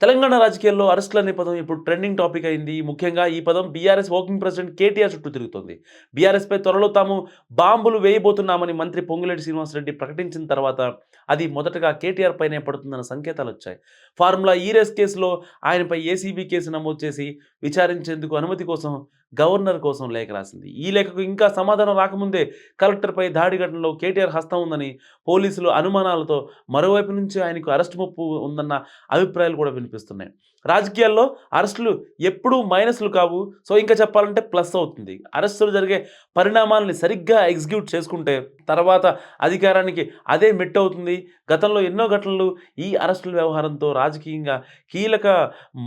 తెలంగాణ రాజకీయాల్లో అరెస్టులు అనే పదం ఇప్పుడు ట్రెండింగ్ టాపిక్ అయింది. ముఖ్యంగా ఈ పదం బీఆర్ఎస్ వర్కింగ్ ప్రెసిడెంట్ కేటీఆర్ చుట్టూ తిరుగుతోంది. బీఆర్ఎస్పై త్వరలో తాము బాంబులు వేయబోతున్నామని మంత్రి పొంగులేటి శ్రీనివాసరెడ్డి ప్రకటించిన తర్వాత అది మొదటగా కేటీఆర్ పైనే పడుతుందన్న సంకేతాలు వచ్చాయి. ఫార్ములా ఈ రేస్ కేసులో ఆయనపై ఏసీబీ కేసు నమోదు చేసి విచారించేందుకు అనుమతి కోసం గవర్నర్ కోసం లేఖ రాసింది. ఈ లేఖకు ఇంకా సమాధానం రాకముందే కలెక్టర్పై దాడి ఘటనలో కేటీఆర్ హస్తం ఉందని పోలీసులు అనుమానాలతో మరోవైపు నుంచి ఆయనకు అరెస్ట్ ముప్పు ఉందన్న అభిప్రాయాలు కూడా వినిపిస్తున్నాయి. రాజకీయాల్లో అరెస్టులు ఎప్పుడూ మైనస్లు కావు. సో ఇంకా చెప్పాలంటే ప్లస్ అవుతుంది. అరెస్టులు జరిగే పరిణామాలని సరిగ్గా ఎగ్జిక్యూట్ చేసుకుంటే తర్వాత అధికారానికి అదే మెట్ అవుతుంది. గతంలో ఎన్నో ఘటనలు ఈ అరెస్టుల వ్యవహారంతో రాజకీయంగా కీలక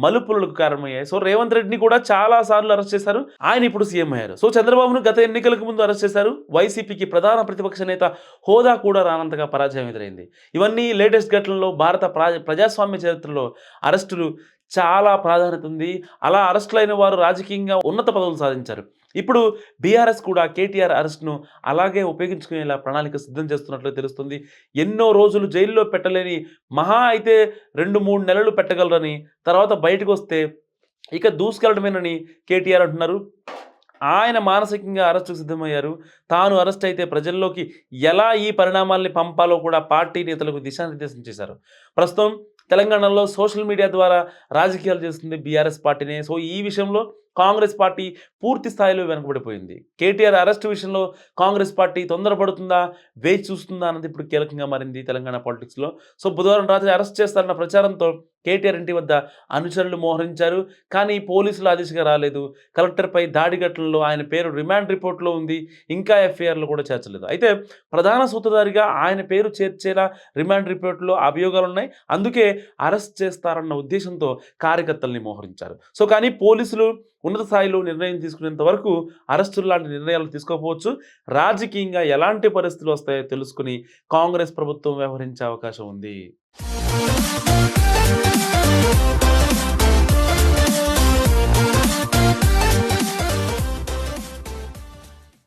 మలుపులకు కారణమయ్యాయి. సో రేవంత్ రెడ్డిని కూడా చాలా సార్లు అరెస్ట్ చేశారు. ఆయన ఇప్పుడు సీఎం అయ్యారు. సో చంద్రబాబును గత ఎన్నికలకు ముందు అరెస్ట్ చేశారు. వైసీపీకి ప్రధాన ప్రతిపక్ష నేత హోదా కూడా రానంతగా పరాజయం ఎదురైంది. ఇవన్నీ లేటెస్ట్ ఘటనలో భారత ప్రజాస్వామ్య చరిత్రలో అరెస్టులు చాలా ప్రాధాన్యత ఉంది. అలా అరెస్టులైన వారు రాజకీయంగా ఉన్నత పదవులు సాధించారు. ఇప్పుడు బీఆర్ఎస్ కూడా కేటీఆర్ అరెస్ట్ను అలాగే ఉపయోగించుకునేలా ప్రణాళిక సిద్ధం చేస్తున్నట్లు తెలుస్తుంది. ఎన్నో రోజులు జైల్లో పెట్టలేని మహా అయితే రెండు మూడు నెలలు పెట్టగలరని తర్వాత బయటకు వస్తే ఇక దూసుకెళ్ళడమేనని కేటీఆర్ అంటున్నారు. ఆయన మానసికంగా అరెస్టుకు సిద్ధమయ్యారు. తాను అరెస్ట్ అయితే ప్రజల్లోకి ఎలా ఈ పరిణామాల్ని పంపాలో కూడా పార్టీ నేతలకు దిశానిర్దేశం చేశారు. ప్రస్తుతం తెలంగాణలో సోషల్ మీడియా ద్వారా రాజకీయాలు చేస్తుంది బీఆర్ఎస్ పార్టీనే. సో ఈ విషయంలో కాంగ్రెస్ పార్టీ పూర్తి స్థాయిలో వెనుకబడిపోయింది. కేటీఆర్ అరెస్ట్ విషయంలో కాంగ్రెస్ పార్టీ తొందరపడుతుందా వేచి చూస్తుందా అన్నది ఇప్పుడు కీలకంగా మారింది తెలంగాణ పాలిటిక్స్లో సో బుధవారం రాత్రి అరెస్ట్ చేస్తారన్న ప్రచారంతో కేటీఆర్ ఇంటి వద్ద అనుచరులు మోహరించారు. కానీ పోలీసులు ఆ దిశగా రాలేదు. కలెక్టర్పై దాడి ఘటనలో ఆయన పేరు రిమాండ్ రిపోర్ట్లో ఉంది. ఇంకా ఎఫ్ఐఆర్లు కూడా చేర్చలేదు. అయితే ప్రధాన సూత్రధారిగా ఆయన పేరు చేర్చేలా రిమాండ్ రిపోర్ట్లో అభియోగాలు ఉన్నాయి. అందుకే అరెస్ట్ చేస్తారన్న ఉద్దేశంతో కార్యకర్తల్ని మోహరించారు. సో కానీ పోలీసులు ఉన్నత స్థాయిలో నిర్ణయం తీసుకునేంత వరకు అరెస్టులు లాంటి నిర్ణయాలు తీసుకోకపోవచ్చు. రాజకీయంగా ఎలాంటి పరిస్థితులు వస్తాయో తెలుసుకుని కాంగ్రెస్ ప్రభుత్వం వ్యవహరించే అవకాశం ఉంది.